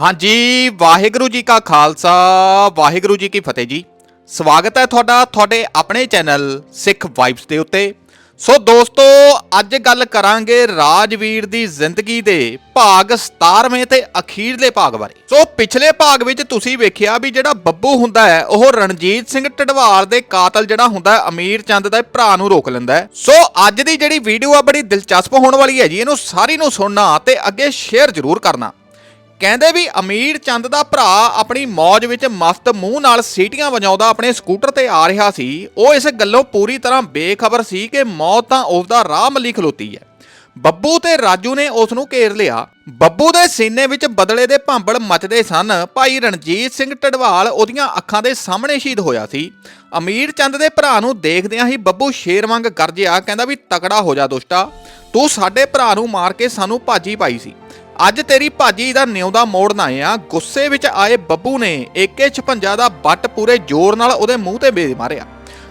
ਹਾਂਜੀ, ਵਾਹਿਗੁਰੂ ਜੀ ਕਾ ਖਾਲਸਾ, ਵਾਹਿਗੁਰੂ ਜੀ ਕੀ ਫਤਿਹ ਜੀ। ਸਵਾਗਤ ਹੈ ਤੁਹਾਡਾ, ਤੁਹਾਡੇ ਆਪਣੇ ਚੈਨਲ ਸਿੱਖ ਵਾਈਬਸ ਦੇ ਉੱਤੇ। ਸੋ ਦੋਸਤੋ, ਅੱਜ ਗੱਲ ਕਰਾਂਗੇ ਰਾਜਵੀਰ ਦੀ ਜ਼ਿੰਦਗੀ ਦੇ ਭਾਗ 17ਵੇਂ ਤੇ ਅਖੀਰਲੇ ਭਾਗ ਬਾਰੇ। ਸੋ ਪਿਛਲੇ ਭਾਗ ਵਿੱਚ ਤੁਸੀਂ ਵੇਖਿਆ ਵੀ ਜਿਹੜਾ ਬੱਬੂ ਹੁੰਦਾ ਹੈ, ਉਹ ਰਣਜੀਤ ਸਿੰਘ ਢਡਵਾਲ ਦੇ ਕਾਤਲ ਜਿਹੜਾ ਹੁੰਦਾ ਹੈ, ਅਮੀਰ ਚੰਦ ਦਾ ਭਰਾ ਨੂੰ ਰੋਕ ਲੈਂਦਾ ਹੈ। ਸੋ ਅੱਜ ਦੀ ਜਿਹੜੀ ਵੀਡੀਓ ਆ, ਬੜੀ ਦਿਲਚਸਪ ਹੋਣ ਵਾਲੀ ਹੈ ਜੀ, ਇਹਨੂੰ ਸਾਰੀ ਨੂੰ ਸੁਣਨਾ ਤੇ ਅੱਗੇ ਸ਼ੇਅਰ ਜ਼ਰੂਰ ਕਰਨਾ। ਕਹਿੰਦੇ ਵੀ ਅਮੀਰ ਚੰਦ ਦਾ ਭਰਾ ਆਪਣੀ ਮੌਜ ਵਿੱਚ ਮਸਤ ਮੂੰਹ ਨਾਲ ਸੀਟੀਆਂ ਵਜਾਉਂਦਾ ਆਪਣੇ ਸਕੂਟਰ ਤੇ ਆ ਰਿਹਾ ਸੀ। ਉਹ ਇਸ ਗੱਲੋਂ ਪੂਰੀ ਤਰ੍ਹਾਂ ਬੇਖਬਰ ਸੀ ਕਿ ਮੌਤ ਤਾਂ ਉਸ ਦਾ ਰਾਹ ਮੱਲੀ ਖਲੋਤੀ ਹੈ। ਬੱਬੂ ਤੇ ਰਾਜੂ ਨੇ ਉਸ ਨੂੰ ਘੇਰ ਲਿਆ। ਬੱਬੂ ਦੇ ਸੀਨੇ ਵਿੱਚ ਬਦਲੇ ਦੇ ਭਾਂਬੜ ਮੱਚਦੇ ਸਨ। ਭਾਈ ਰਣਜੀਤ ਸਿੰਘ ਢਡਵਾਲ ਉਹਦੀਆਂ ਅੱਖਾਂ ਦੇ ਸਾਹਮਣੇ ਸ਼ਹੀਦ ਹੋਇਆ ਸੀ। ਅਮੀਰ ਚੰਦ ਦੇ ਭਰਾ ਨੂੰ ਦੇਖਦਿਆਂ ਹੀ ਬੱਬੂ ਸ਼ੇਰ ਵਾਂਗ ਗਰਜਿਆ, ਕਹਿੰਦਾ ਵੀ ਤਕੜਾ ਹੋ ਜਾ ਦੁਸ਼ਟਾ। ਤੂੰ ਸਾਡੇ ਭਰਾ ਨੂੰ ਮਾਰ ਕੇ ਸਾਨੂੰ ਭਾਜੀ ਪਾਈ ਸੀ। ਅੱਜ ਤੇਰੀ ਭਾਜੀ ਦਾ ਨਿਉਂਦਾ ਮੋੜਨਾ ਆਏ ਆ ਗੁੱਸੇ ਵਿੱਚ ਆਏ ਬੱਬੂ ਨੇ AK56 ਦਾ ਬੱਟ ਪੂਰੇ ਜ਼ੋਰ ਨਾਲ ਉਹਦੇ ਮੂੰਹ ਤੇ ਬੇਦ ਮਾਰਿਆ।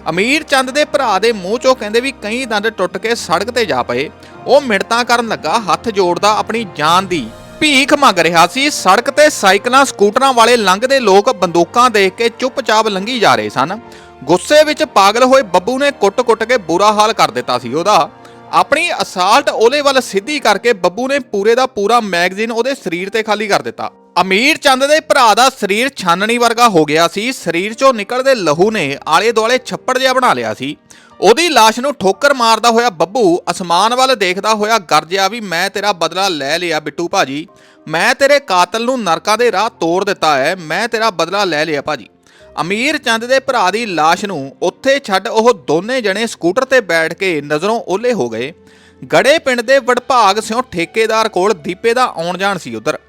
ਅਮੀਰ ਚੰਦ ਦੇ ਭਰਾ ਦੇ ਮੂੰਹ ਚੋਂ ਕਹਿੰਦੇ ਵੀ ਕਈ ਦੰਦ ਟੁੱਟ ਕੇ ਸੜਕ ਤੇ ਜਾ ਪਏ। ਉਹ ਮਿੰਟਾਂ ਕਰਨ ਲੱਗਾ, ਹੱਥ ਜੋੜਦਾ ਆਪਣੀ ਜਾਨ ਦੀ ਭੀਖ ਮੰਗ ਰਿਹਾ ਸੀ। ਸੜਕ ਤੇ ਸਾਈਕਲਾਂ, ਸਕੂਟਰਾਂ ਵਾਲੇ ਲੰਘਦੇ ਲੋਕ ਬੰਦੂਕਾਂ ਦੇਖ ਕੇ ਚੁੱਪਚਾਪ ਲੰਘੀ ਜਾ ਰਹੇ ਸਨ। ਗੁੱਸੇ ਵਿੱਚ ਪਾਗਲ ਹੋਏ ਬੱਬੂ ਨੇ ਕੁੱਟ-ਕੁੱਟ ਕੇ ਬੁਰਾ ਹਾਲ ਕਰ ਦਿੱਤਾ ਸੀ ਉਹਦਾ। ਆਪਣੀ ਅਸਾਲਟ ਉਹਦੇ ਵੱਲ ਸਿੱਧੀ ਕਰਕੇ ਬੱਬੂ ਨੇ ਪੂਰੇ ਦਾ ਪੂਰਾ ਮੈਗਜ਼ੀਨ ਉਹਦੇ ਸਰੀਰ ਤੇ ਖਾਲੀ ਕਰ ਦਿੱਤਾ। ਅਮੀਰ ਚੰਦ ਦੇ ਭਰਾ ਦਾ ਸਰੀਰ ਛਾਨਣੀ ਵਰਗਾ ਹੋ ਗਿਆ ਸੀ। ਸਰੀਰ ਚੋਂ ਨਿਕਲਦੇ ਲਹੂ ਨੇ ਆਲੇ ਦੁਆਲੇ ਛੱਪੜ ਜਿਹਾ ਬਣਾ ਲਿਆ ਸੀ। ਉਹਦੀ ਲਾਸ਼ ਨੂੰ ਠੋਕਰ ਮਾਰਦਾ ਹੋਇਆ ਬੱਬੂ ਅਸਮਾਨ ਵੱਲ ਦੇਖਦਾ ਹੋਇਆ ਗਰਜਿਆ ਵੀ, ਮੈਂ ਤੇਰਾ ਬਦਲਾ ਲੈ ਲਿਆ ਬਿੱਟੂ ਭਾਜੀ। ਮੈਂ ਤੇਰੇ ਕਾਤਲ ਨੂੰ ਨਰਕਾਂ ਦੇ ਰਾਹ ਤੋੜ ਦਿੱਤਾ ਹੈ। ਮੈਂ ਤੇਰਾ ਬਦਲਾ ਲੈ ਲਿਆ ਭਾਜੀ। ਅਮੀਰ ਚੰਦ ਦੇ ਭਰਾ ਦੀ ਲਾਸ਼ ਨੂੰ ਉੱਥੇ ਛੱਡ ਉਹ ਦੋਨੇ ਜਣੇ ਸਕੂਟਰ ਤੇ ਬੈਠ ਕੇ ਨਜ਼ਰੋਂ ਓਲੇ ਹੋ ਗਏ। ਗੜੇ ਪਿੰਡ ਦੇ ਵਡਭਾਗ ਸਿਓ ਠੇਕੇਦਾਰ ਕੋਲ ਦੀਪੇ ਦਾ ਆਉਣ ਜਾਣ ਸੀ ਉਧਰ।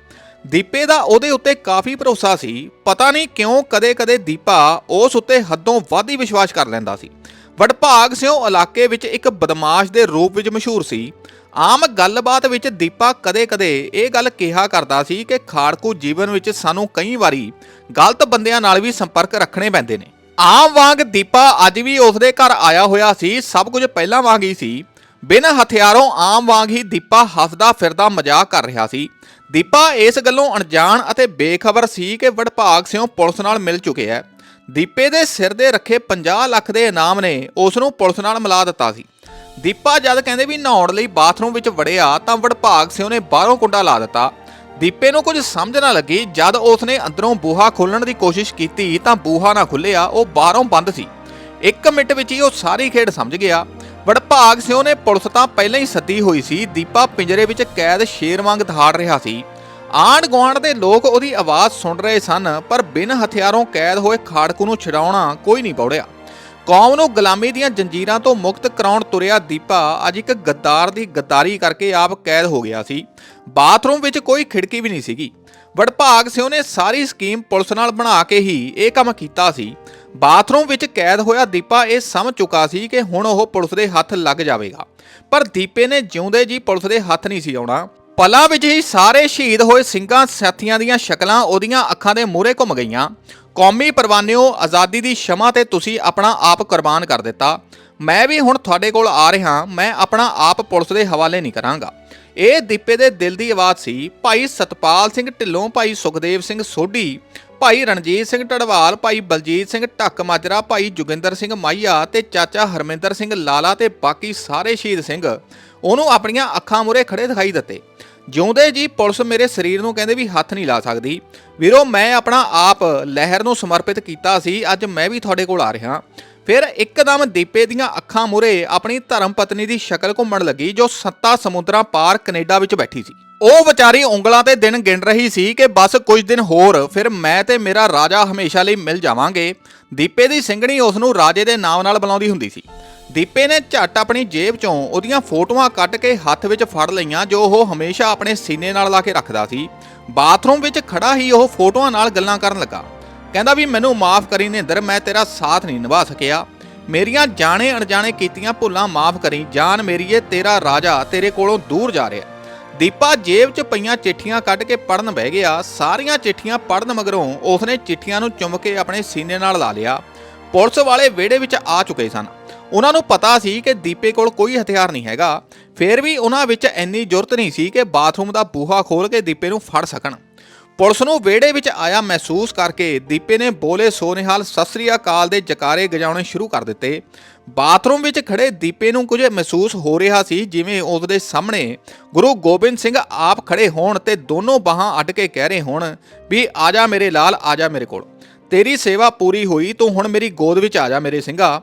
ਦੀਪੇ ਦਾ ਉਹਦੇ ਉੱਤੇ ਕਾਫੀ ਭਰੋਸਾ ਸੀ। ਪਤਾ ਨਹੀਂ ਕਿਉਂ ਕਦੇ-ਕਦੇ ਦੀਪਾ ਉਸ ਉੱਤੇ ਹੱਦੋਂ ਵੱਧ ਹੀ ਵਿਸ਼ਵਾਸ ਕਰ ਲੈਂਦਾ ਸੀ। ਵਡਭਾਗ ਸਿਓ ਇਲਾਕੇ ਵਿੱਚ ਇੱਕ ਬਦਮਾਸ਼ ਦੇ ਰੂਪ ਵਿੱਚ ਮਸ਼ਹੂਰ ਸੀ। ਆਮ ਗੱਲਬਾਤ ਵਿੱਚ ਦੀਪਾ ਕਦੇ-ਕਦੇ ਇਹ ਗੱਲ ਕਿਹਾ ਕਰਦਾ ਸੀ ਕਿ ਖਾੜਕੂ ਜੀਵਨ ਵਿੱਚ ਸਾਨੂੰ ਕਈ ਵਾਰੀ ਗਲਤ ਬੰਦਿਆਂ ਨਾਲ ਵੀ ਸੰਪਰਕ ਰੱਖਣੇ ਪੈਂਦੇ ਨੇ। ਆਮ ਵਾਂਗ ਦੀਪਾ ਅੱਜ ਵੀ ਉਸਦੇ ਘਰ ਆਇਆ ਹੋਇਆ ਸੀ, ਸਭ ਕੁਝ ਪਹਿਲਾਂ ਵਾਂਗ ਹੀ ਸੀ। ਬਿਨ ਹਥਿਆਰੋਂ ਆਮ ਵਾਂਗ ਹੀ ਦੀਪਾ ਹੱਸਦਾ ਫਿਰਦਾ ਮਜ਼ਾਕ ਕਰ ਰਿਹਾ ਸੀ। ਦੀਪਾ ਇਸ ਗੱਲੋਂ ਅਣਜਾਣ ਅਤੇ ਬੇਖਬਰ ਸੀ ਕਿ ਵਡਭਾਗ ਸਿਓ ਪੁਲਿਸ ਨਾਲ ਮਿਲ ਚੁੱਕਿਆ ਹੈ ਦੀਪੇ ਦੇ ਸਿਰ ਦੇ ਰੱਖੇ 50 ਲੱਖ ਦੇ ਇਨਾਮ ਨੇ ਉਸ ਨੂੰ ਪੁਲਿਸ ਨਾਲ ਮਿਲਾ ਦਿੱਤਾ ਸੀ। ਦੀਪਾ ਜਦ ਕਹਿੰਦੇ ਵੀ ਨਹਾਉਣ ਲਈ ਬਾਥਰੂਮ ਵਿੱਚ ਵੜਿਆ ਤਾਂ ਵਡਭਾਗ ਸਿਓ ਨੇ ਬਾਹਰੋਂ ਕੁੰਡਾ ਲਾ ਦਿੱਤਾ। ਦੀਪੇ ਨੂੰ ਕੁਝ ਸਮਝ ਨਾ ਲੱਗੀ। ਜਦ ਉਸਨੇ ਅੰਦਰੋਂ ਬੂਹਾ ਖੋਲਣ ਦੀ ਕੋਸ਼ਿਸ਼ ਕੀਤੀ ਤਾਂ ਬੂਹਾ ਨਾ ਖੁੱਲਿਆ ਉਹ ਬਾਹਰੋਂ ਬੰਦ ਸੀ। ਇੱਕ ਮਿੰਟ ਵਿੱਚ ਹੀ ਉਹ ਸਾਰੀ ਖੇਡ ਸਮਝ ਗਿਆ। ਵਡਭਾਗ ਸਿਓ ਨੇ ਪੁਲਿਸ ਤਾਂ ਪਹਿਲਾਂ ਹੀ ਸੱਦੀ ਹੋਈ ਸੀ। ਦੀਪਾ ਪਿੰਜਰੇ ਵਿੱਚ ਕੈਦ ਸ਼ੇਰ ਵਾਂਗ ਦਹਾੜ ਰਿਹਾ ਸੀ। ਆਂਢ ਗੁਆਂਢ ਦੇ ਲੋਕ ਉਹਦੀ ਆਵਾਜ਼ ਸੁਣ ਰਹੇ ਸਨ, ਪਰ ਬਿਨ ਹਥਿਆਰੋਂ ਕੈਦ ਹੋਏ ਖਾੜਕੂ ਨੂੰ ਛਡਾਉਣਾ ਕੋਈ ਨਹੀਂ ਪੌੜਿਆ। ਕੌਮ ਨੂੰ ਗੁਲਾਮੀ ਦੀਆਂ ਜੰਜੀਰਾਂ ਤੋਂ ਮੁਕਤ ਕਰਾਉਣ ਤੁਰਿਆ ਦੀਪਾ ਅੱਜ ਇੱਕ ਗੱਦਾਰ ਦੀ ਗੱਦਾਰੀ ਕਰਕੇ ਆਪ ਕੈਦ ਹੋ ਗਿਆ ਸੀ। ਬਾਥਰੂਮ ਵਿੱਚ ਕੋਈ ਖਿੜਕੀ ਵੀ ਨਹੀਂ ਸੀਗੀ। ਵਡਭਾਗ ਸਿਓ ਨੇ ਸਾਰੀ ਸਕੀਮ ਪੁਲਿਸ ਨਾਲ ਬਣਾ ਕੇ ਹੀ ਇਹ ਕੰਮ ਕੀਤਾ ਸੀ। ਬਾਥਰੂਮ ਵਿੱਚ ਕੈਦ ਹੋਇਆ ਦੀਪਾ, ਇਹ ਸਮਝ ਚੁੱਕਾ ਸੀ ਕਿ ਹੁਣ ਉਹ ਪੁਲਿਸ ਦੇ ਹੱਥ ਲੱਗ ਜਾਵੇਗਾ। ਪਰ ਦੀਪੇ ਨੇ ਜਿਉਂਦੇ ਜੀ ਪੁਲਿਸ ਦੇ ਹੱਥ ਨਹੀਂ ਸੀ ਆਉਣਾ। ਪਲਾਂ ਵਿੱਚ ਹੀ ਸਾਰੇ ਸ਼ਹੀਦ ਹੋਏ ਸਿੰਘਾਂ, ਸਾਥੀਆਂ ਦੀਆਂ ਸ਼ਕਲਾਂ ਉਹਦੀਆਂ ਅੱਖਾਂ ਦੇ ਮੂਹਰੇ ਘੁੰਮ ਗਈਆਂ। ਕੌਮੀ ਪਰਵਾਨਿਓ ਆਜ਼ਾਦੀ ਦੀ ਸ਼ਮਾ ਤੇ ਤੁਸੀਂ ਆਪਣਾ ਆਪ ਕੁਰਬਾਨ ਕਰ ਦਿੱਤਾ। ਮੈਂ ਵੀ ਹੁਣ ਤੁਹਾਡੇ ਕੋਲ ਆ ਰਿਹਾ, ਮੈਂ ਆਪਣਾ ਆਪ ਪੁਲਿਸ ਦੇ ਹਵਾਲੇ ਨਹੀਂ ਕਰਾਂਗਾ। ਇਹ ਦੀਪੇ ਦੇ ਦਿਲ ਦੀ ਆਵਾਜ਼ ਸੀ, ਭਾਈ ਸਤਪਾਲ ਸਿੰਘ ਢਿੱਲੋਂ, ਭਾਈ ਸੁਖਦੇਵ ਸਿੰਘ ਸੋਢੀ, ਭਾਈ ਰਣਜੀਤ ਸਿੰਘ ਢੜਵਾਲ, ਭਾਈ ਬਲਜੀਤ ਸਿੰਘ ਢੱਕ ਮਾਜਰਾ ਭਾਈ ਜੁਗਿੰਦਰ ਸਿੰਘ ਮਾਈਆ ਤੇ ਚਾਚਾ ਹਰਮਿੰਦਰ ਸਿੰਘ ਲਾਲਾ ਤੇ ਬਾਕੀ ਸਾਰੇ ਸ਼ਹੀਦ ਸਿੰਘ। ਉਹਨੂੰ ਆਪਣੀਆਂ ਅੱਖਾਂ ਮੂਹਰੇ ਖੜੇ ਦਿਖਾਈ ਦਿੱਤੇ। ਜਿਉਂਦੇ ਜੀ ਪੁਲਿਸ ਮੇਰੇ ਸਰੀਰ ਨੂੰ ਕਹਿੰਦੇ ਵੀ ਹੱਥ ਨਹੀਂ ਲਾ ਸਕਦੀ। ਵੀਰੋ, ਮੈਂ ਆਪਣਾ ਆਪ ਲਹਿਰ ਨੂੰ ਸਮਰਪਿਤ ਕੀਤਾ ਸੀ, ਅੱਜ ਮੈਂ ਵੀ ਤੁਹਾਡੇ ਕੋਲ ਆ ਰਿਹਾ। ਫਿਰ ਇੱਕਦਮ ਦੀਪੇ ਦੀਆਂ ਅੱਖਾਂ ਮੂਹਰੇ ਆਪਣੀ ਧਰਮ ਪਤਨੀ ਦੀ ਸ਼ਕਲ ਘੁੰਮਣ ਲੱਗੀ, ਜੋ ਸੱਤਾ ਸਮੁੰਦਰਾਂ ਪਾਰ ਕੈਨੇਡਾ ਵਿੱਚ ਬੈਠੀ ਸੀ। ਉਹ ਵਿਚਾਰੀ ਉਂਗਲਾਂ ਤੇ ਦਿਨ ਗਿਣ ਰਹੀ ਸੀ ਕਿ ਬਸ ਕੁਝ ਦਿਨ ਹੋਰ, ਫਿਰ ਮੈਂ ਤੇ ਮੇਰਾ ਰਾਜਾ ਹਮੇਸ਼ਾ ਲਈ ਮਿਲ ਜਾਵਾਂਗੇ। ਦੀਪੇ ਦੀ ਸਿੰਘਣੀ ਉਸ ਨੂੰ ਰਾਜੇ ਦੇ ਨਾਮ ਨਾਲ ਬੁਲਾਉਂਦੀ ਹੁੰਦੀ ਸੀ। ਦੀਪੇ ਨੇ ਝੱਟ ਆਪਣੀ ਜੇਬ ਚੋਂ ਉਹਦੀਆਂ ਫੋਟੋਆਂ ਕੱਢ ਕੇ ਹੱਥ ਵਿੱਚ ਫੜ ਲਈਆਂ ਜੋ ਉਹ ਹਮੇਸ਼ਾ ਆਪਣੇ ਸੀਨੇ ਨਾਲ ਲਾ ਕੇ ਰੱਖਦਾ ਸੀ। ਬਾਥਰੂਮ ਵਿੱਚ ਖੜਾ ਹੀ ਉਹ ਫੋਟੋਆਂ ਨਾਲ ਗੱਲਾਂ ਕਰਨ ਲੱਗਾ। ਕਹਿੰਦਾ ਵੀ, ਮੈਨੂੰ ਮਾਫ ਕਰੀ ਨਿੰਦਰ, ਮੈਂ ਤੇਰਾ ਸਾਥ ਨਹੀਂ ਨਿਭਾ ਸਕਿਆ। ਮੇਰੀਆਂ ਜਾਣੇ ਅਣਜਾਣੇ ਕੀਤੀਆਂ ਭੁੱਲਾਂ ਮਾਫ ਕਰੀ। ਜਾਨ ਮੇਰੀਏ ਤੇਰਾ ਰਾਜਾ ਤੇਰੇ ਕੋਲੋਂ ਦੂਰ ਜਾ ਰਿਹਾ। ਦੀਪਾ ਜੇਬ 'ਚ ਪਈਆਂ ਚਿੱਠੀਆਂ ਕੱਢ ਕੇ ਪੜਨ ਬਹਿ ਗਿਆ। ਸਾਰੀਆਂ ਚਿੱਠੀਆਂ ਪੜਨ ਮਗਰੋਂ ਉਸਨੇ ਚਿੱਠੀਆਂ ਨੂੰ ਚੁੰਮ ਕੇ ਆਪਣੇ ਸੀਨੇ ਨਾਲ ਲਾ ਲਿਆ। ਪੁਲਿਸ ਵਾਲੇ ਵਿਹੜੇ ਵਿੱਚ ਆ ਚੁੱਕੇ ਸਨ। ਉਹਨਾਂ ਨੂੰ ਪਤਾ ਸੀ ਕਿ ਦੀਪੇ ਕੋਲ ਕੋਈ ਹਥਿਆਰ ਨਹੀਂ ਹੈਗਾ। ਫਿਰ ਵੀ ਉਹਨਾਂ ਵਿੱਚ ਇੰਨੀ ਜੁਰਤ ਨਹੀਂ ਸੀ ਕਿ ਬਾਥਰੂਮ ਦਾ ਬੂਹਾ ਖੋਲ ਕੇ ਦੀਪੇ ਨੂੰ ਫੜ ਸਕਣ। ਪੁਲਿਸ ਨੂੰ ਵਿਹੜੇ ਵਿੱਚ ਆਇਆ ਮਹਿਸੂਸ ਕਰਕੇ ਦੀਪੇ ਨੇ ਬੋਲੇ ਸੋਨੇਹਾਲ, ਸਤਿ ਸ੍ਰੀ ਅਕਾਲ ਦੇ ਜਕਾਰੇ ਗਜਾਉਣੇ ਸ਼ੁਰੂ ਕਰ ਦਿੱਤੇ। ਬਾਥਰੂਮ ਵਿੱਚ ਖੜੇ ਦੀਪੇ ਨੂੰ ਕੁਝ ਮਹਿਸੂਸ ਹੋ ਰਿਹਾ ਸੀ, ਜਿਵੇਂ ਉਸ ਦੇ ਸਾਹਮਣੇ ਗੁਰੂ ਗੋਬਿੰਦ ਸਿੰਘ ਆਪ ਖੜੇ ਹੋਣ ਤੇ ਦੋਨੋਂ ਬਾਹਾਂ ਅੱਡ ਕੇ ਕਹਿ ਰਹੇ ਹੋਣ ਵੀ, ਆ ਜਾ ਮੇਰੇ ਲਾਲ, ਆ ਜਾ ਮੇਰੇ ਕੋਲ। ਤੇਰੀ ਸੇਵਾ ਪੂਰੀ ਹੋਈ, ਤੂੰ ਹੁਣ ਮੇਰੀ ਗੋਦ ਵਿੱਚ ਆ ਜਾ ਮੇਰੇ ਸਿੰਘਾ।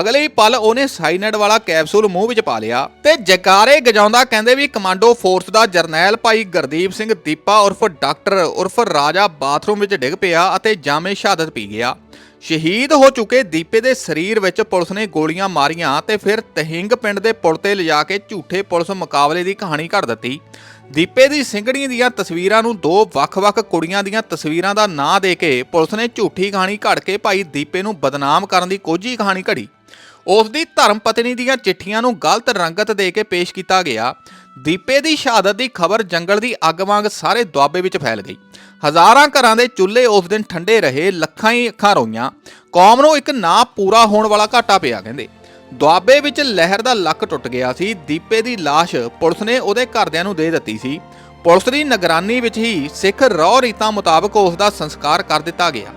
ਅਗਲੇ ਹੀ ਪਲ ਉਹਨੇ ਸਾਈਨਡ ਵਾਲਾ ਕੈਪਸੂਲ ਮੂੰਹ ਵਿੱਚ ਪਾ ਲਿਆ ਤੇ ਜਕਾਰੇ ਗਜਾਉਂਦਾ ਕਹਿੰਦੇ ਵੀ ਕਮਾਂਡੋ ਫੋਰਸ ਦਾ ਜਰਨੈਲ ਭਾਈ ਗੁਰਦੀਪ ਸਿੰਘ ਦੀਪਾ ਉਰਫ ਡਾਕਟਰ ਉਰਫ ਰਾਜਾ ਬਾਥਰੂਮ ਵਿੱਚ ਡਿੱਗ ਪਿਆ ਅਤੇ ਜਾਮੇ ਸ਼ਹਾਦਤ ਪੀ ਗਿਆ। ਸ਼ਹੀਦ ਹੋ ਚੁੱਕੇ ਦੀਪੇ ਦੇ ਸਰੀਰ ਵਿੱਚ ਪੁਲਿਸ ਨੇ ਗੋਲੀਆਂ ਮਾਰੀਆਂ ਤੇ ਫਿਰ ਤਹਿੰਗ ਪਿੰਡ ਦੇ ਪੁਲ ਤੇ ਲਿਜਾ ਕੇ ਝੂਠੇ ਪੁਲਿਸ ਮੁਕਾਬਲੇ ਦੀ ਕਹਾਣੀ ਘੜ ਦਿੱਤੀ। ਦੀਪੇ ਦੀ ਸਿੰਘਣੀ ਦੀਆਂ ਤਸਵੀਰਾਂ ਨੂੰ ਦੋ ਵੱਖ-ਵੱਖ ਕੁੜੀਆਂ ਦੀਆਂ ਤਸਵੀਰਾਂ ਦਾ ਨਾਂ ਦੇ ਕੇ ਪੁਲਿਸ ਨੇ ਝੂਠੀ ਕਹਾਣੀ ਘੜ ਕੇ ਭਾਈ ਦੀਪੇ ਨੂੰ ਬਦਨਾਮ ਕਰਨ ਦੀ ਕੋਝੀ ਕਹਾਣੀ ਘੜੀ। ਉਸ ਦੀ ਧਰਮ ਪਤਨੀ ਦੀਆਂ ਚਿੱਠੀਆਂ ਨੂੰ ਗਲਤ ਰੰਗਤ ਦੇ ਕੇ ਪੇਸ਼ ਕੀਤਾ ਗਿਆ। ਦੀਪੇ ਦੀ ਸ਼ਹਾਦਤ ਦੀ ਖਬਰ ਜੰਗਲ ਦੀ ਅੱਗ ਵਾਂਗ ਸਾਰੇ ਦੁਆਬੇ ਵਿੱਚ ਫੈਲ ਗਈ। ਹਜ਼ਾਰਾਂ ਘਰਾਂ ਦੇ ਚੁੱਲ੍ਹੇ ਉਸ ਦਿਨ ਠੰਡੇ ਰਹੇ, ਲੱਖਾਂ ਹੀ ਅੱਖਾਂ ਰੋਈਆਂ। ਕੌਮ ਨੂੰ ਇੱਕ ਨਾ ਪੂਰਾ ਹੋਣ ਵਾਲਾ ਘਾਟਾ ਪਿਆ, ਕਹਿੰਦੇ। ਦੁਆਬੇ ਵਿੱਚ ਲਹਿਰ ਦਾ ਲੱਕ ਟੁੱਟ ਗਿਆ ਸੀ। ਦੀਪੇ ਦੀ ਲਾਸ਼ ਪੁਲਿਸ ਨੇ ਉਹਦੇ ਘਰਦਿਆਂ ਨੂੰ ਦੇ ਦਿੱਤੀ ਸੀ। ਪੁਲਿਸ ਦੀ ਨਿਗਰਾਨੀ ਵਿੱਚ ਹੀ ਸਿੱਖ ਰੌ ਰੀਤਾਂ ਮੁਤਾਬਕ ਉਸ ਦਾ ਸੰਸਕਾਰ ਕਰ ਦਿੱਤਾ ਗਿਆ।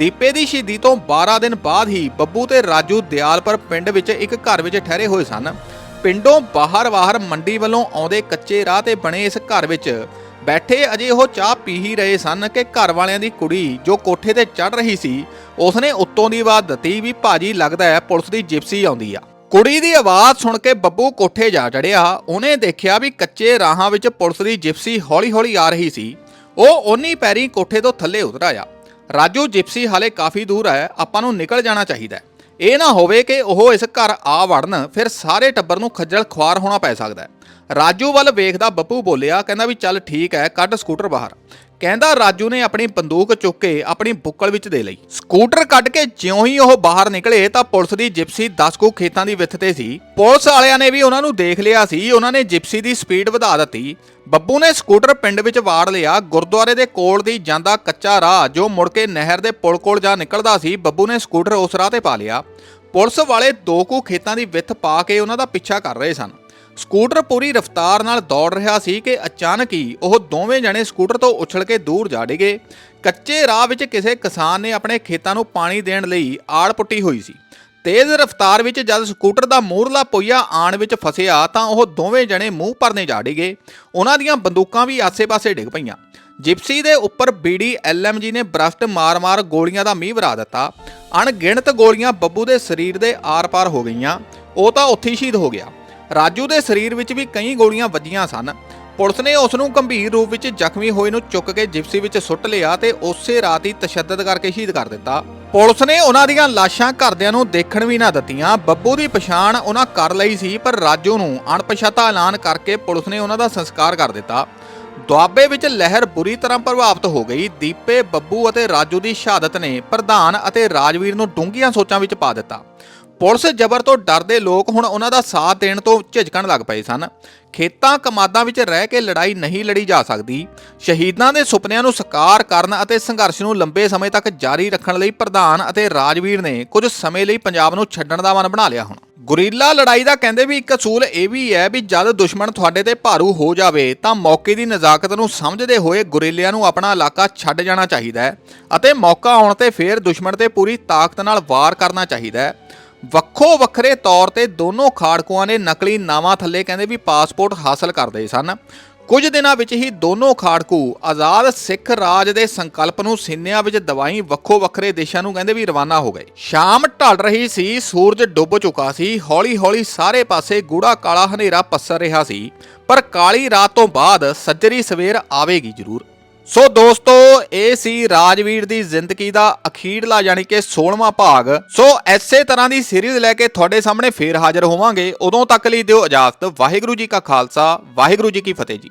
ਦੀਪੇ ਦੀ ਸ਼ਹੀਦੀ ਤੋਂ 12 ਦਿਨ ਬਾਅਦ ਹੀ ਬੱਬੂ ਤੇ ਰਾਜੂ ਦਿਆਲਪੁਰ ਪਿੰਡ ਵਿੱਚ ਇੱਕ ਘਰ ਵਿੱਚ ਠਹਿਰੇ ਹੋਏ ਸਨ। ਪਿੰਡੋਂ ਬਾਹਰ-ਬਾਹਰ ਮੰਡੀ ਵੱਲੋਂ ਆਉਂਦੇ ਕੱਚੇ ਰਾਹ ਤੇ ਬਣੇ ਇਸ ਘਰ ਵਿੱਚ ਬੈਠੇ ਅਜੇ ਉਹ ਚਾਹ ਪੀ ਹੀ ਰਹੇ ਸਨ ਕਿ ਘਰ ਵਾਲਿਆਂ ਦੀ ਕੁੜੀ ਜੋ ਕੋਠੇ ਤੇ ਚੜ ਰਹੀ ਸੀ, ਉਸਨੇ ਉੱਤੋਂ ਦੀ ਆਵਾਜ਼ ਦਿੱਤੀ ਵੀ ਭਾਜੀ ਲੱਗਦਾ ਹੈ ਪੁਲਿਸ ਦੀ ਜਿਪਸੀ ਆਉਂਦੀ ਆ। ਕੁੜੀ ਦੀ ਆਵਾਜ਼ ਸੁਣ ਕੇ ਬੱਬੂ ਕੋਠੇ ਜਾ ਚੜਿਆ ਉਹਨੇ ਦੇਖਿਆ ਵੀ ਕੱਚੇ ਰਾਹਾਂ ਵਿੱਚ ਪੁਲਿਸ ਦੀ ਜਿਪਸੀ ਹੌਲੀ-ਹੌਲੀ ਆ ਰਹੀ ਸੀ। ਉਹ ਓਨੀ ਪੈਰੀ ਕੋਠੇ ਤੋਂ ਥੱਲੇ ਉਤਰ ਆਇਆ। ਰਾਜੂ ਜਿਪਸੀ ਹਾਲੇ ਕਾਫੀ ਦੂਰ ਹੈ, ਆਪਾਂ ਨੂੰ ਨਿਕਲ ਜਾਣਾ ਚਾਹੀਦਾ ਹੈ। ਇਹ ਨਾ ਹੋਵੇ ਕਿ ਉਹ ਇਸ ਘਰ ਆ ਵੜਨ, ਫਿਰ ਸਾਰੇ ਟੱਬਰ ਨੂੰ ਖੱਜਲ ਖੁਆਰ ਹੋਣਾ ਪੈ ਸਕਦਾ ਹੈ ਰਾਜੂ ਵੱਲ ਵੇਖਦਾ ਬੱਪੂ ਬੋਲਿਆ, ਕਹਿੰਦਾ ਵੀ ਚੱਲ ਠੀਕ ਹੈ, ਕੱਢ ਸਕੂਟਰ ਬਾਹਰ ਕਹਿੰਦਾ ਰਾਜੂ ਨੇ ਆਪਣੀ ਬੰਦੂਕ ਚੁੱਕ ਕੇ ਆਪਣੀ ਬੁੱਕਲ ਵਿੱਚ ਦੇ ਲਈ। ਸਕੂਟਰ ਕੱਢ ਕੇ ਜਿਉਂ ਹੀ ਉਹ ਬਾਹਰ ਨਿਕਲੇ ਤਾਂ ਪੁਲਿਸ ਦੀ ਜਿਪਸੀ 10 ਕੁ ਖੇਤਾਂ ਦੀ ਵਿੱਥ ਤੇ ਸੀ। ਪੁਲਿਸ ਵਾਲਿਆਂ ਨੇ ਵੀ ਉਹਨਾਂ ਨੂੰ ਦੇਖ ਲਿਆ ਸੀ। ਉਹਨਾਂ ਨੇ ਜਿਪਸੀ ਦੀ ਸਪੀਡ ਵਧਾ ਦਿੱਤੀ। ਬੱਬੂ ਨੇ ਸਕੂਟਰ ਪਿੰਡ ਵਿੱਚ ਵਾੜ ਲਿਆ। ਗੁਰਦੁਆਰੇ ਦੇ ਕੋਲ ਦੀ ਜਾਂਦਾ ਕੱਚਾ ਰਾਹ ਜੋ ਮੁੜ ਕੇ ਨਹਿਰ ਦੇ ਪੁਲ ਕੋਲ ਜਾ ਨਿਕਲਦਾ ਸੀ, ਬੱਬੂ ਨੇ ਸਕੂਟਰ ਉਸ ਰਾਹ ਤੇ ਪਾ ਲਿਆ। ਪੁਲਿਸ ਵਾਲੇ ਦੋ ਕੁ ਖੇਤਾਂ ਦੀ ਵਿੱਥ ਪਾ ਕੇ ਉਹਨਾਂ ਦਾ ਪਿੱਛਾ ਕਰ ਰਹੇ ਸਨ। ਸਕੂਟਰ ਪੂਰੀ ਰਫ਼ਤਾਰ ਨਾਲ ਦੌੜ ਰਿਹਾ ਸੀ ਕਿ ਅਚਾਨਕ ਹੀ ਉਹ ਦੋਵੇਂ ਜਣੇ ਸਕੂਟਰ ਤੋਂ ਉਛਲ ਕੇ ਦੂਰ ਜਾ ਡਿਗੇ। ਕੱਚੇ ਰਾਹ ਵਿੱਚ ਕਿਸੇ ਕਿਸਾਨ ਨੇ ਆਪਣੇ ਖੇਤਾਂ ਨੂੰ ਪਾਣੀ ਦੇਣ ਲਈ ਆੜ ਪੁੱਟੀ ਹੋਈ ਸੀ। ਤੇਜ਼ ਰਫ਼ਤਾਰ ਵਿੱਚ ਜਦ ਸਕੂਟਰ ਦਾ ਮੂਹਰਲਾ ਪੋਈਆ ਆਣ ਵਿੱਚ ਫਸਿਆ ਤਾਂ ਉਹ ਦੋਵੇਂ ਜਣੇ ਮੂੰਹ ਭਰਨੇ ਜਾ ਡਿਗੇ। ਉਹਨਾਂ ਦੀਆਂ ਬੰਦੂਕਾਂ ਵੀ ਆਸੇ-ਪਾਸੇ ਡਿੱਗ ਪਈਆਂ। ਜਿਪਸੀ ਦੇ ਉੱਪਰ ਬੀਡੀ ਐਲਐਮਜੀ ਨੇ ਬਰਸਟ ਮਾਰ-ਮਾਰ ਗੋਲੀਆਂ ਦਾ ਮੀਂਹ ਵਰਾ ਦਿੱਤਾ। ਅਣਗਿਣਤ ਗੋਲੀਆਂ ਬੱਬੂ ਦੇ ਸਰੀਰ ਦੇ ਆਰ-ਪਾਰ ਹੋ ਗਈਆਂ। ਉਹ ਤਾਂ ਉੱਥੇ ਸ਼ਹੀਦ ਹੋ ਗਿਆ। ਰਾਜੂ ਦੇ ਸਰੀਰ ਵਿੱਚ ਵੀ ਕਈ ਗੋਲੀਆਂ ਵੱਜੀਆਂ ਸਨ। ਪੁਲਿਸ ਨੇ ਉਸ ਨੂੰ ਗੰਭੀਰ ਰੂਪ ਵਿੱਚ ਜ਼ਖਮੀ ਹੋਏ ਨੂੰ ਚੁੱਕ ਕੇ ਜਿਪਸੀ ਵਿੱਚ ਸੁੱਟ ਲਿਆ ਤੇ ਉਸੇ ਰਾਤ ਹੀ ਤਸ਼ੱਦਦ ਕਰਕੇ ਸ਼ਹੀਦ ਕਰ ਦਿੱਤਾ। ਪੁਲਿਸ ਨੇ ਉਹਨਾਂ ਦੀਆਂ ਲਾਸ਼ਾਂ ਘਰਦਿਆਂ ਨੂੰ ਦੇਖਣ ਵੀ ਨਾ ਦਿੱਤੀਆਂ। ਬੱਬੂ ਦੀ ਪਛਾਣ ਉਹਨਾਂ ਕਰ ਲਈ ਸੀ, ਪਰ ਰਾਜੂ ਨੂੰ ਅਣਪਛਾਤਾ ਐਲਾਨ ਕਰਕੇ ਪੁਲਿਸ ਨੇ ਉਹਨਾਂ ਦਾ ਸੰਸਕਾਰ ਕਰ ਦਿੱਤਾ। ਦੁਆਬੇ ਵਿੱਚ ਲਹਿਰ ਬੁਰੀ ਤਰ੍ਹਾਂ ਪ੍ਰਭਾਵਿਤ ਹੋ ਗਈ। ਦੀਪੇ, ਬੱਬੂ ਅਤੇ ਰਾਜੂ ਦੀ ਸ਼ਹਾਦਤ ਨੇ ਪ੍ਰਧਾਨ ਅਤੇ ਰਾਜਵੀਰ ਨੂੰ ਡੂੰਘੀਆਂ ਸੋਚਾਂ ਵਿੱਚ ਪਾ ਦਿੱਤਾ। ਪੁਲਿਸ ਜ਼ਬਰ ਤੋਂ ਡਰਦੇ ਲੋਕ ਹੁਣ ਉਹਨਾਂ ਦਾ ਸਾਥ ਦੇਣ ਤੋਂ ਝਿਜਕਣ ਲੱਗ ਪਏ ਸਨ। ਖੇਤਾਂ ਕਮਾਦਾਂ ਵਿੱਚ ਰਹਿ ਕੇ ਲੜਾਈ ਨਹੀਂ ਲੜੀ ਜਾ ਸਕਦੀ। ਸ਼ਹੀਦਾਂ ਦੇ ਸੁਪਨਿਆਂ ਨੂੰ ਸਾਕਾਰ ਕਰਨ ਅਤੇ ਸੰਘਰਸ਼ ਨੂੰ ਲੰਬੇ ਸਮੇਂ ਤੱਕ ਜਾਰੀ ਰੱਖਣ ਲਈ ਪ੍ਰਧਾਨ ਅਤੇ ਰਾਜਵੀਰ ਨੇ ਕੁਝ ਸਮੇਂ ਲਈ ਪੰਜਾਬ ਨੂੰ ਛੱਡਣ ਦਾ ਮਨ ਬਣਾ ਲਿਆ ਹੁਣ। ਗੁਰੀਲਾ ਲੜਾਈ ਦਾ ਕਹਿੰਦੇ ਵੀ ਇੱਕ ਅਸੂਲ ਇਹ ਵੀ ਹੈ ਵੀ ਜਦ ਦੁਸ਼ਮਣ ਤੁਹਾਡੇ ਤੇ ਭਾਰੂ ਹੋ ਜਾਵੇ ਤਾਂ ਮੌਕੇ ਦੀ ਨਜ਼ਾਕਤ ਨੂੰ ਸਮਝਦੇ ਹੋਏ ਗੁਰੀਲਿਆਂ ਨੂੰ ਆਪਣਾ ਇਲਾਕਾ ਛੱਡ ਜਾਣਾ ਚਾਹੀਦਾ ਹੈ ਅਤੇ ਮੌਕਾ ਆਉਣ ਤੇ ਫੇਰ ਦੁਸ਼ਮਣ ਤੇ ਪੂਰੀ ਤਾਕਤ ਨਾਲ ਵਾਰ ਕਰਨਾ ਚਾਹੀਦਾ ਹੈ। ਵੱਖੋ ਵੱਖਰੇ ਤੌਰ ਤੇ ਦੋਨੋਂ ਖਾੜਕੂਆਂ ਨੇ ਨਕਲੀ ਨਾਵਾਂ ਥੱਲੇ ਕਹਿੰਦੇ ਵੀ ਪਾਸਪੋਰਟ ਹਾਸਲ ਕਰਦੇ ਸਨ। ਕੁਝ ਦਿਨਾਂ ਵਿੱਚ ਹੀ ਦੋਨੋਂ ਖਾੜਕੂ ਆਜ਼ਾਦ ਸਿੱਖ ਰਾਜ ਦੇ ਸੰਕਲਪ ਨੂੰ ਸੀਨਿਆਂ ਵਿੱਚ ਦਵਾਈ ਵੱਖੋ ਵੱਖਰੇ ਦੇਸ਼ਾਂ ਨੂੰ ਕਹਿੰਦੇ ਵੀ ਰਵਾਨਾ ਹੋ ਗਏ। ਸ਼ਾਮ ਢਲ ਰਹੀ ਸੀ, ਸੂਰਜ ਡੁੱਬ ਚੁੱਕਾ ਸੀ, ਹੌਲੀ-ਹੌਲੀ ਸਾਰੇ ਪਾਸੇ ਗੂੜਾ ਕਾਲਾ ਹਨੇਰਾ ਪਸਰ ਰਿਹਾ ਸੀ। ਪਰ ਕਾਲੀ ਰਾਤ ਤੋਂ ਬਾਅਦ ਸੱਜਰੀ ਸਵੇਰ ਆਵੇਗੀ ਜ਼ਰੂਰ। ਸੋ ਦੋਸਤੋ, ਇਹ ਸੀ ਰਾਜਵੀਰ ਦੀ ਜ਼ਿੰਦਗੀ ਦਾ ਅਖੀਰਲਾ ਯਾਨੀ ਕਿ 16ਵਾਂ ਭਾਗ। ਸੋ ਐਸੇ ਤਰ੍ਹਾਂ ਦੀ ਸੀਰੀਜ਼ ਲੈ ਕੇ ਤੁਹਾਡੇ ਸਾਹਮਣੇ ਫੇਰ ਹਾਜ਼ਰ ਹੋਵਾਂਗੇ। ਉਦੋਂ ਤੱਕ ਲਈ ਦਿਓ ਇਜਾਜ਼ਤ। ਵਾਹਿਗੁਰੂ ਜੀ ਕਾ ਖਾਲਸਾ, ਵਾਹਿਗੁਰੂ ਜੀ ਕੀ ਫਤਿਹ ਜੀ।